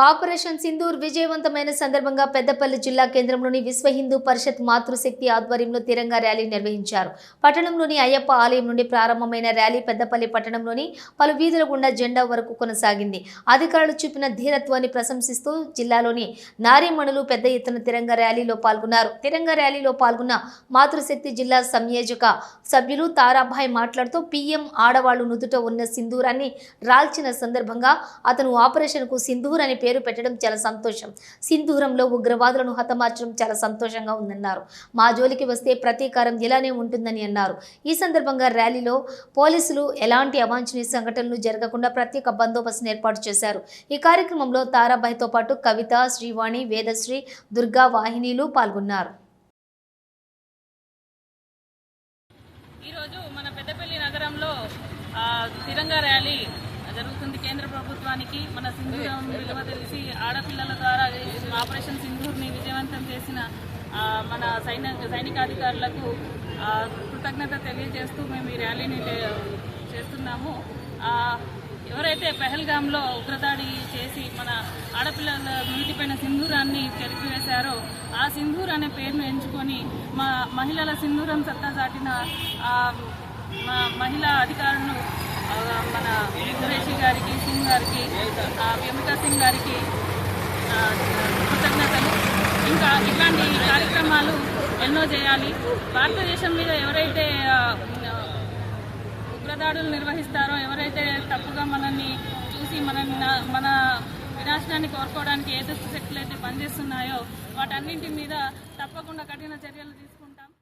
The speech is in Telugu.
ఆపరేషన్ సింధూర్ విజయవంతమైన సందర్భంగా పెద్దపల్లి జిల్లా కేంద్రంలోని విశ్వ హిందూ పరిషత్ మాతృశక్తి ఆధ్వర్యంలో తిరంగా ర్యాలీ నిర్వహించారు. పట్టణంలోని అయ్యప్ప ఆలయం నుండి ప్రారంభమైన ర్యాలీ పెద్దపల్లి పట్టణంలోని పలు వీధుల గుండా జెండా వరకు కొనసాగింది. అధికారులు చూపిన ధీరత్వాన్ని ప్రశంసిస్తూ జిల్లాలోని నారీమణులు పెద్ద ఎత్తున తిరంగా ర్యాలీలో పాల్గొన్నారు. తిరంగా ర్యాలీలో పాల్గొన్న మాతృశక్తి జిల్లా సంయోజక సభ్యులు తారాభాయ్ మాట్లాడుతూ పీఎం ఆడవాళ్ళు నుదుట ఉన్న సింధూరాన్ని రాల్చిన సందర్భంగా అతను ఆపరేషన్కు సింధూర్ అని పేరు పేరు పెట్టడం చాలా సంతోషం. సింధూరంలో ఉగ్రవాదులను హతమార్చడం చాలా సంతోషంగా ఉందన్నారు. మా జోలికి వస్తే ప్రతీకారం ఇలానే ఉంటుందని అన్నారు. ఈ సందర్భంగా ర్యాలీలో పోలీసులు ఎలాంటి అవాంఛనీయ సంఘటనలు జరగకుండా ప్రత్యేక బందోబస్తును ఏర్పాటు చేశారు. ఈ కార్యక్రమంలో తారాబాయితో పాటు కవిత శ్రీవాణి వేదశ్రీ దుర్గా వాహినీలు పాల్గొన్నారు. ఈరోజు మన పెద్దపల్లి నగరంలో తిరంగా ర్యాలీ జరుగుతుంది కేంద్ర ప్రభుత్వానికి. మన సింధూరం విలువ తెలిసి ఆడపిల్లల ద్వారా ఆపరేషన్ సింధూర్ని విజయవంతం చేసిన మన సైనిక సైనికాధికారులకు కృతజ్ఞత తెలియజేస్తూ మేము ఈ ర్యాలీని చేస్తున్నాము. ఎవరైతే పెహల్గాంలో ఉగ్రదాడి చేసి మన ఆడపిల్లల నీటిపైన సింధూరాన్ని చెరిపివేశారో ఆ సింధూర్ అనే పేరును ఎంచుకొని మా మహిళల సింధూరం సత్తా చాటిన మా మహిళా అధికారులను మన సురేషి గారికి సింగ్ గారికి ఆ, సింగ్ గారికి కృతజ్ఞతలు. ఇంకా ఇలాంటి కార్యక్రమాలు ఎన్నో చేయాలి. భారతదేశం మీద ఎవరైతే ఉగ్రదాడులు నిర్వహిస్తారో ఎవరైతే తప్పుగా మనల్ని చూసి మనల్ని మన వినాశనాన్ని కోరుకోవడానికి ఏ దుష్ట శక్తులు అయితే పనిచేస్తున్నాయో వాటన్నింటి మీద తప్పకుండా కఠిన చర్యలు తీసుకుంటారు